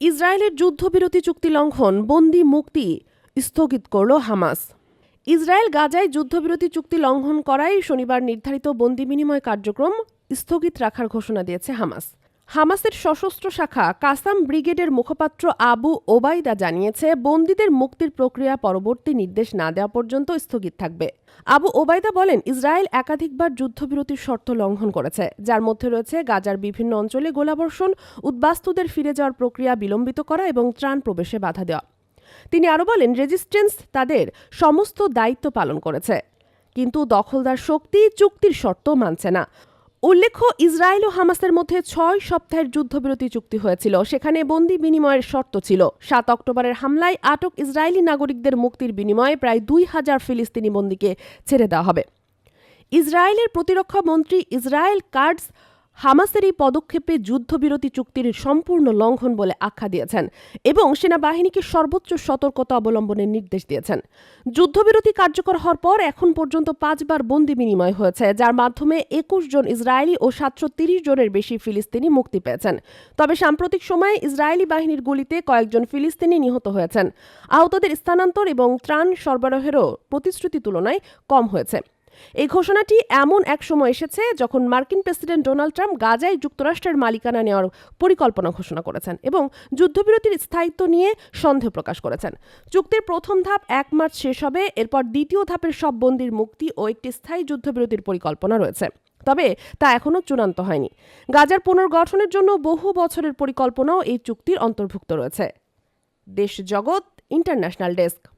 ইসরায়েলের যুদ্ধবিরতি চুক্তি লঙ্ঘন, বন্দি মুক্তি স্থগিত করল হামাস। ইসরায়েল গাজায় যুদ্ধবিরতি চুক্তি লঙ্ঘন করায় শনিবার নির্ধারিত বন্দি বিনিময় কার্যক্রম স্থগিত রাখার ঘোষণা দিয়েছে হামাস। হামাসের সশস্ত্র শাখা কাসাম ব্রিগেডের মুখপাত্র আবু ওবাইদা জানিয়েছে, বন্দীদের মুক্তির প্রক্রিয়া পরবর্তী নির্দেশ না দেওয়া পর্যন্ত স্থগিত থাকবে। আবু ওবায়দা বলেন, ইসরায়েল একাধিকবার যুদ্ধবিরতির শর্ত লঙ্ঘন করেছে, যার মধ্যে রয়েছে গাজার বিভিন্ন অঞ্চলে গোলাবর্ষণ, উদ্বাস্তুদের ফিরে যাওয়ার প্রক্রিয়া বিলম্বিত করা এবং ত্রাণ প্রবেশে বাধা দেওয়া। তিনি আরও বলেন, রেজিস্ট্যান্স তাদের সমস্ত দায়িত্ব পালন করেছে, কিন্তু দখলদার শক্তি চুক্তির শর্ত মানছে না। উল্লেখ্য, ইসরায়েল ও হামাসের মধ্যে ছয় সপ্তাহের যুদ্ধবিরতি চুক্তি হয়েছিল। সেখানে বন্দি বিনিময়ের শর্ত ছিল। সাত অক্টোবরের হামলায় আটক ইসরায়েলি নাগরিকদের মুক্তির বিনিময়ে প্রায় দুই হাজার ফিলিস্তিনি বন্দীকে ছেড়ে দেওয়া হবে। ইসরায়েলের প্রতিরক্ষা মন্ত্রী ইসরায়েল কার্ডস হামাসের এই পদক্ষেপে যুদ্ধবিরতি চুক্তির সম্পূর্ণ লঙ্ঘন বলে আখ্যা দিয়েছেন এবং সেনাবাহিনীকে সর্বোচ্চ সতর্কতা অবলম্বনের নির্দেশ দিয়েছেন। যুদ্ধবিরতি কার্যকর হওয়ার পর এখন পর্যন্ত পাঁচবার বন্দি বিনিময় হয়েছে, যার মাধ্যমে একুশ জন ইসরায়েলি ও সাতশো তিরিশ জনের বেশি ফিলিস্তিনি মুক্তি পেয়েছেন। তবে সাম্প্রতিক সময়ে ইসরায়েলি বাহিনীর গুলিতে কয়েকজন ফিলিস্তিনি নিহত হয়েছেন। আহতদের স্থানান্তর এবং ত্রাণ সরবরাহেরও প্রতিশ্রুতি তুলনায় কম হয়েছে। এই ঘোষণাটি এমন এক সময় এসেছে যখন মার্কিন প্রেসিডেন্ট ডোনাল্ড ট্রাম্প গাজায় যুক্তরাষ্ট্রের মালিকানা নেওয়ার পরিকল্পনা ঘোষণা করেছেন এবং যুদ্ধবিরতির স্থায়িত্ব নিয়ে সন্দেহ প্রকাশ করেছেন। চুক্তির প্রথম ধাপ এক মার্চ শেষ হবে, এরপর দ্বিতীয় ধাপের সব বন্দির মুক্তি ও একটি স্থায়ী যুদ্ধবিরতির পরিকল্পনা রয়েছে। তবে তা এখনও চূড়ান্ত হয়নি। গাজার পুনর্গঠনের জন্য বহু বছরের পরিকল্পনাও এই চুক্তির অন্তর্ভুক্ত রয়েছে। দেশ জগৎ ইন্টারন্যাশনাল ডেস্ক।